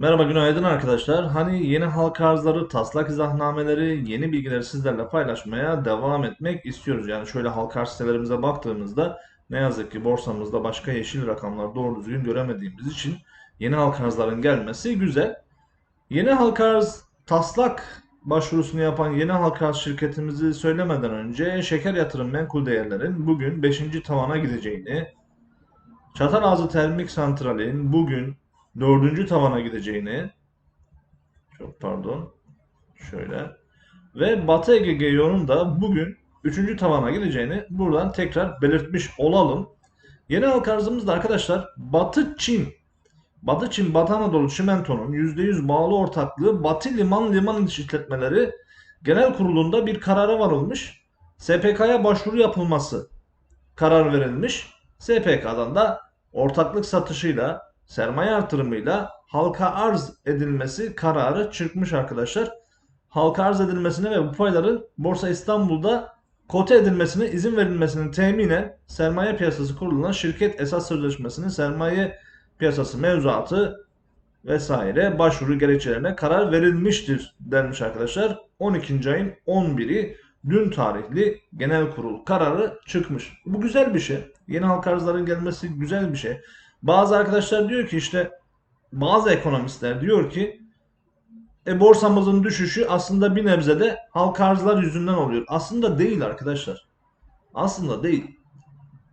Merhaba, günaydın arkadaşlar. Hani yeni halka arzları, taslak izahnameleri, yeni bilgileri sizlerle paylaşmaya devam etmek istiyoruz. Yani şöyle halka arz sitelerimize baktığımızda ne yazık ki borsamızda başka yeşil rakamlar doğru düzgün göremediğimiz için yeni halka arzların gelmesi güzel. Yeni halka arz taslak başvurusunu yapan yeni halka arz şirketimizi söylemeden önce şeker yatırım menkul değerlerin bugün 5. tavana gideceğini, Çatalazı Termik Santral'in bugün dördüncü tavana gideceğini çok pardon şöyle ve Batı Ege Geyo'nun da bugün üçüncü tavana gideceğini buradan tekrar belirtmiş olalım. Yeni halka arzımızda arkadaşlar Batı Çin Batı Çin Batı Anadolu Çimento'nun %100 bağlı ortaklığı Batı Liman Liman İşletmeleri Genel Kurulu'nda bir karara varılmış. SPK'ya başvuru yapılması karar verilmiş. SPK'dan da ortaklık satışıyla sermaye artırımıyla halka arz edilmesi kararı çıkmış arkadaşlar. Halka arz edilmesine ve bu payların Borsa İstanbul'da kote edilmesine izin verilmesinin teminen Sermaye Piyasası Kurulu'na şirket esas sözleşmesinin sermaye piyasası mevzuatı vesaire başvuru gerekçelerine karar verilmiştir denmiş arkadaşlar. 12. ayın 11'i dün tarihli genel kurul kararı çıkmış. Bu güzel bir şey. Yeni halka arzların gelmesi güzel bir şey. Bazı arkadaşlar diyor ki işte bazı ekonomistler diyor ki e, borsamızın düşüşü aslında bir nebze de halka arzlar yüzünden oluyor. Aslında değil arkadaşlar. Aslında değil.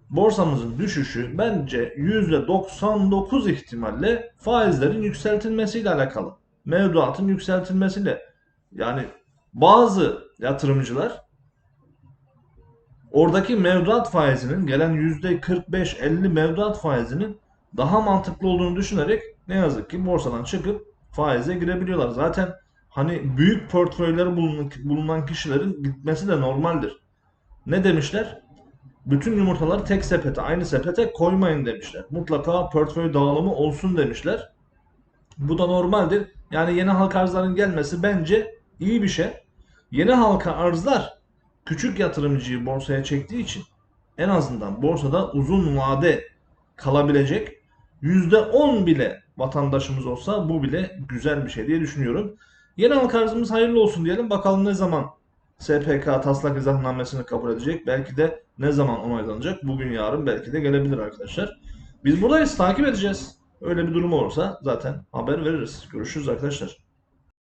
Borsamızın düşüşü bence %99 ihtimalle faizlerin yükseltilmesiyle alakalı. Mevduatın yükseltilmesiyle. Yani bazı yatırımcılar oradaki mevduat faizinin gelen %45-50 mevduat faizinin daha mantıklı olduğunu düşünerek ne yazık ki borsadan çıkıp faize girebiliyorlar. Zaten hani büyük portföyleri bulunan, kişilerin gitmesi de normaldir. Ne demişler? Bütün yumurtaları tek sepete, aynı sepete koymayın demişler. Mutlaka portföy dağılımı olsun demişler. Bu da normaldir. Yani yeni halka arzların gelmesi bence iyi bir şey. Yeni halka arzlar küçük yatırımcıyı borsaya çektiği için en azından borsada uzun vade kalabilecek %10 bile vatandaşımız olsa bu bile güzel bir şey diye düşünüyorum. Yeni halka arzımız hayırlı olsun diyelim. Bakalım ne zaman SPK taslak izahnamesini kabul edecek. Belki de ne zaman onaylanacak. Bugün yarın belki de gelebilir arkadaşlar. Biz buradayız takip edeceğiz. Öyle bir durum olursa zaten haber veririz. Görüşürüz arkadaşlar.